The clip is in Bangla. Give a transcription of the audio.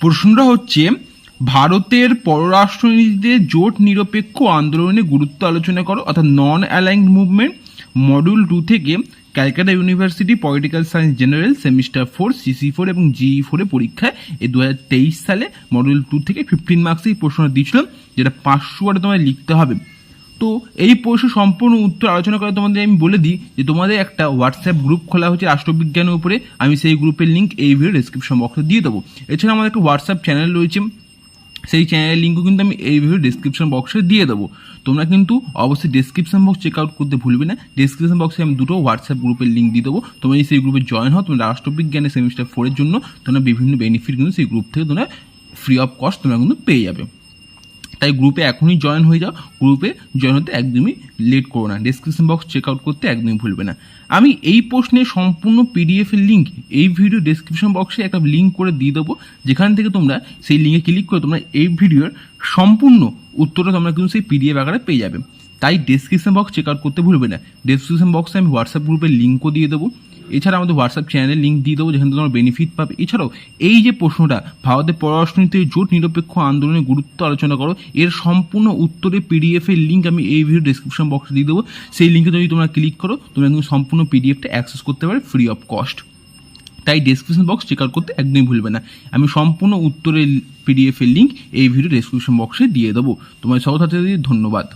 প্রশ্নটা হচ্ছে, ভারতের পররাষ্ট্রনীতিতে জোট নিরপেক্ষ আন্দোলনে গুরুত্ব আলোচনা করো, অর্থাৎ non aligned movement module two থেকে Calcutta University political science general semester four CC four এবং জিই ফোরে পরীক্ষায় এই দু হাজার তেইশ সালে মডিউল টু থেকে ফিফটিন মার্কসে এই প্রশ্নটা দিয়েছিল, যেটা পাঁচশো তোমায় লিখতে হবে। তো এই প্রশ্ন সম্পূর্ণ উত্তর আলোচনা করে তোমাদের আমি বলে দিই যে তোমাদের একটা হোয়াটসঅ্যাপ গ্রুপ খোলা হচ্ছে রাষ্ট্রবিজ্ঞানের উপরে। আমি সেই গ্রুপের লিঙ্ক এই ভিডিও ডিসক্রিপশন বক্সে দিয়ে দেবো। এছাড়া আমাদের একটা হোয়াটসঅ্যাপ চ্যানেল রয়েছে। সেই চ্যানেলের লিঙ্কও কিন্তু আমি এই ভিডিও ডিসক্রিপশন বক্সে দিয়ে দেবো। তোমরা কিন্তু অবশ্যই ডিসক্রিপশন বক্স চেক আউট করতে ভুলবে না। ডিসক্রিপশন বক্সে আমি দুটো হোয়াটসঅ্যাপ গ্রুপের লিঙ্ক দিয়ে দেবো। তোমরা যদি সেই গ্রুপে জয়েন হও, তোমরা রাষ্ট্রবিজ্ঞানের সেমিস্টার ফোরের জন্য, তোমরা বিভিন্ন বেনিফিট কিন্তু সেই গ্রুপ থেকে তোমরা ফ্রি অফ কস্ট তোমরা কিন্তু পেয়ে যাবে। তাই গ্রুপে এখনই জয়েন হয়ে যাও। গ্রুপে জয়েন হতে একদমই লেট করো না। ডিসক্রিপশন বক্স চেক আউট করতে একদমই ভুলবে না। আমি এই প্রশ্নের সম্পূর্ণ পিডিএফ এর লিঙ্ক এই ভিডিও ডিসক্রিপশন বক্সে একটা লিঙ্ক করে দিয়ে দেবো। যেখান থেকে তোমরা সেই লিঙ্কে ক্লিক করে তোমরা এই ভিডিওর সম্পূর্ণ উত্তরটা তোমরা কিন্তু সেই পিডিএফ আকারে পেয়ে যাবে। তাই ডিসক্রিপশন বক্স চেক আউট করতে ভুলবে না। ডিসক্রিপশন বক্সে আমি হোয়াটসঅ্যাপ গ্রুপের লিঙ্কও দিয়ে দেবো। এছাড়া আমাদের হোয়াটসঅ্যাপ চ্যানেলের লিঙ্ক দিয়ে দেবো, যেখানে তোমরা বেনিফিট পাবে। এছাড়াও, এই যে প্রশ্নটা, ভারতের পররাষ্ট্রনীতির জোট নিরপেক্ষ আন্দোলনের গুরুত্ব আলোচনা করো, এর সম্পূর্ণ উত্তরে পিডিএফ এর লিঙ্ক আমি এই ভিডিও ডিসক্রিপশন বক্সে দিয়ে দেবো। সেই লিঙ্কে যদি তোমরা ক্লিক করো, তোমরা কিন্তু সম্পূর্ণ পিডিএফটা অ্যাক্সেস করতে পারবে ফ্রি অফ কস্ট তাই ডিসক্রিপশন বক্স চেক আউট করতে একদমই ভুলবে না। আমি সম্পূর্ণ উত্তরের পিডিএফ এর লিঙ্ক এই ভিডিও ডিসক্রিপশন বক্সে দিয়ে দেবো। তোমার সব ধন্যবাদ।